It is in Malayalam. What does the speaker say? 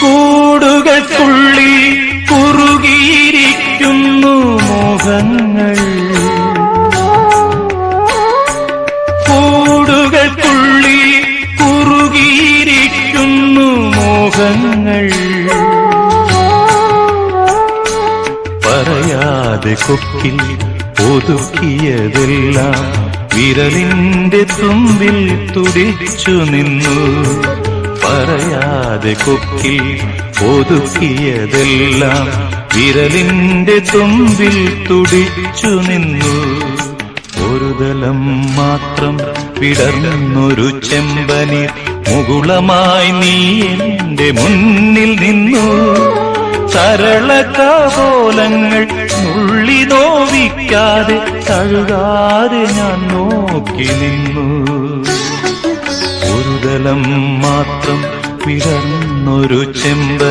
കൂടുകൾക്കുള്ളിൽ കുറുകിയിരിക്കുന്നു മോഹങ്ങൾ. കൂടുകൾക്കുള്ളിൽ കുറുകിയിരിക്കുന്നു മോഹങ്ങൾ. പറയാതെ കൊക്കിൽ ഒതുക്കിയതെല്ലാം വിരലിന്റെ തുമ്പിൽ തുടിച്ചു നിന്നു. പറയാതെ കൊക്കിൽ ഒതുക്കിയതെല്ലാം വിരലിന്റെ തുമ്പിൽ തുടിച്ചു നിന്നു. ഒരു തലം മാത്രം വിടർന്നൊരു ചെമ്പനി മുകുളമായി നീ എന്റെ മുന്നിൽ നിന്നു. സരളകപോലങ്ങൾ നുള്ളി നോവിക്കാതെ തഴുകാതെ ഞാൻ നോക്കി നിന്നു. ഒരു തലം മാത്രം വിടർന്നൊരു ചെമ്പ